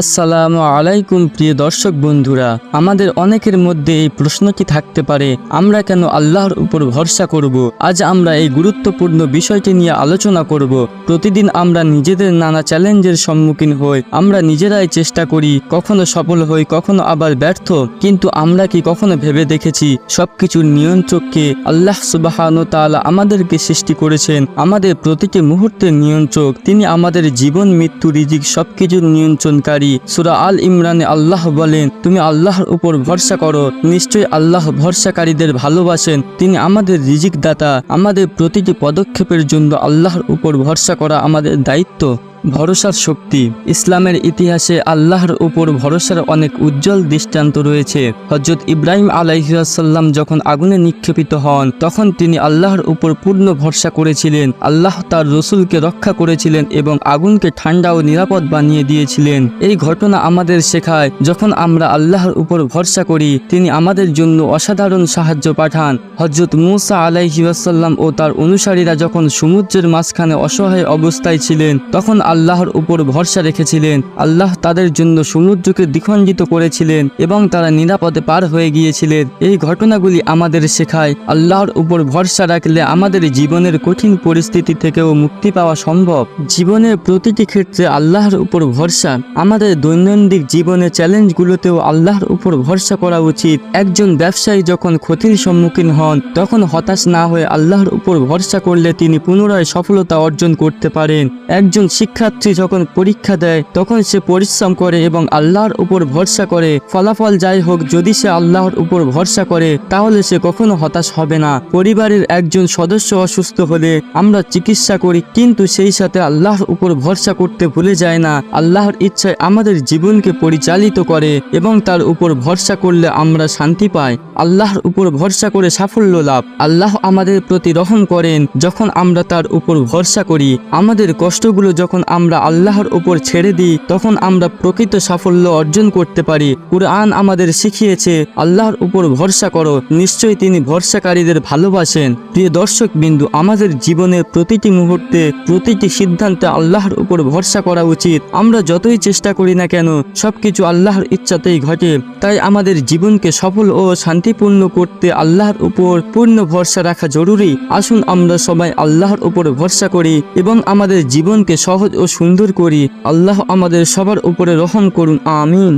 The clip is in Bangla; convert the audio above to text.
আসসালামু আলাইকুম, প্রিয় দর্শক বন্ধুরা। আমাদের অনেকের মধ্যে এই প্রশ্নটি থাকতে পারে? আমরা কেন আল্লাহর উপর ভরসা করব? আজ আমরা এই গুরুত্বপূর্ণ বিষয়টি নিয়ে আলোচনা করব। প্রতিদিন আমরা নিজেদের নানা চ্যালেঞ্জের সম্মুখীন হই। আমরা নিজেরাই চেষ্টা করি, কখনো সফল হই, কখনো আবার ব্যর্থ। কিন্তু আমরা কি কখনো ভেবে দেখেছি? সবকিছুর নিয়ন্ত্রককে আল্লাহ সুবাহানো তাআলা আমাদেরকে সৃষ্টি করেছেন। আমাদের প্রতিটি মুহূর্তের নিয়ন্ত্রক। তিনি আমাদের জীবন, মৃত্যু, রিজিক সবকিছুর নিয়ন্ত্রণকারী। সুরা আল ইমরানে আল্লাহ বলেন, তুমি আল্লাহর উপর ভরসা করো। নিশ্চয়ই আল্লাহ ভরসাকারীদের ভালোবাসেন। তিনি আমাদের রিজিক দাতা আমাদের প্রতিটি পদক্ষেপের জন্য আল্লাহর উপর ভরসা করা আমাদের দায়িত্ব। ভরসার শক্তি। ইসলামের ইতিহাসে আল্লাহর উপর ভরসার অনেক উজ্জ্বল দৃষ্টান্ত রয়েছে। হজরত ইব্রাহিম আলাইসাল্লাম যখন আগুনে নিক্ষেপিত হন, তখন তিনি আল্লাহর উপর পূর্ণ ভরসা করেছিলেন। আল্লাহ তার রসুলকে রক্ষা করেছিলেন এবং আগুনকে ঠান্ডা ও নিরাপদ বানিয়ে দিয়েছিলেন। এই ঘটনা আমাদের শেখায়, যখন আমরা আল্লাহর উপর ভরসা করি, তিনি আমাদের জন্য অসাধারণ সাহায্য পাঠান। হজরত মুসা আলাইসাল্লাম ও তার অনুসারীরা যখন সমুদ্রের মাঝখানে অসহায় অবস্থায় ছিলেন, তখন আল্লাহর উপর ভরসা রেখেছিলেন। আল্লাহ তাদের জন্য সমুদ্রকে দ্বিখণ্ডিত করেছিলেন এবং তারা নিরাপদে পার হয়ে গিয়েছিলেন। এই ঘটনাগুলি আমাদের শেখায়, আল্লাহর উপর ভরসা রাখলে আমাদের জীবনের কঠিন পরিস্থিতি থেকেও মুক্তি পাওয়া সম্ভব। জীবনের প্রতিটি ক্ষেত্রে আল্লাহর উপর ভরসা, আমাদের দৈনন্দিন জীবনের চ্যালেঞ্জগুলোতেও আল্লাহর উপর ভরসা করা উচিত। একজন ব্যবসায়ী যখন ক্ষতির সম্মুখীন হন, তখন হতাশ না হয়ে আল্লাহর উপর ভরসা করলে তিনি পুনরায় সফলতা অর্জন করতে পারেন। একজন শিক্ষার্থী যখন পরীক্ষা দেয়, তখন সে পরিশ্রম করে এবং আল্লাহর উপর ভরসা করে। ফলাফল যাই হোক, যদি সে আল্লাহর উপর ভরসা করে, তাহলে সে কখনো হতাশ হবে না। পরিবারের একজন সদস্য অসুস্থ হলে আমরা চিকিৎসা করি, কিন্তু সেই সাথে আল্লাহর উপর ভরসা করতে ভুলে যায় না। আল্লাহর ইচ্ছায় আমাদের জীবনকে পরিচালিত করে এবং তার উপর ভরসা করলে আমরা শান্তি পাই। আল্লাহর উপর ভরসা করে সাফল্য লাভ। আল্লাহ আমাদের প্রতি রহম করেন, যখন আমরা তার উপর ভরসা করি। আমাদের কষ্টগুলো যখন আমরা আল্লাহর উপর ছেড়ে দিই, তখন আমরা প্রকৃত সাফল্য অর্জন করতে পারি। কুরআন আমাদের শিখিয়েছে, আল্লাহর উপর ভরসা করো, নিশ্চয়ই তিনি ভরসাকারীদের ভালোবাসেন। প্রিয় দর্শক বিন্দু, আমাদের জীবনের প্রতিটি মুহূর্তে, প্রতিটি সিদ্ধান্তে আল্লাহর উপর ভরসা করা উচিত। আমরা যতই চেষ্টা করি না কেন, সবকিছু আল্লাহর ইচ্ছাতেই ঘটে। তাই আমাদের জীবনকে সফল ও শান্তিপূর্ণ করতে আল্লাহর উপর পূর্ণ ভরসা রাখা জরুরি। আসুন আমরা সবাই আল্লাহর উপর ভরসা করি এবং আমাদের জীবনকে সহজ ও সুন্দর করি। আল্লাহ আমাদের সবার উপরে রহম করুন আমিন।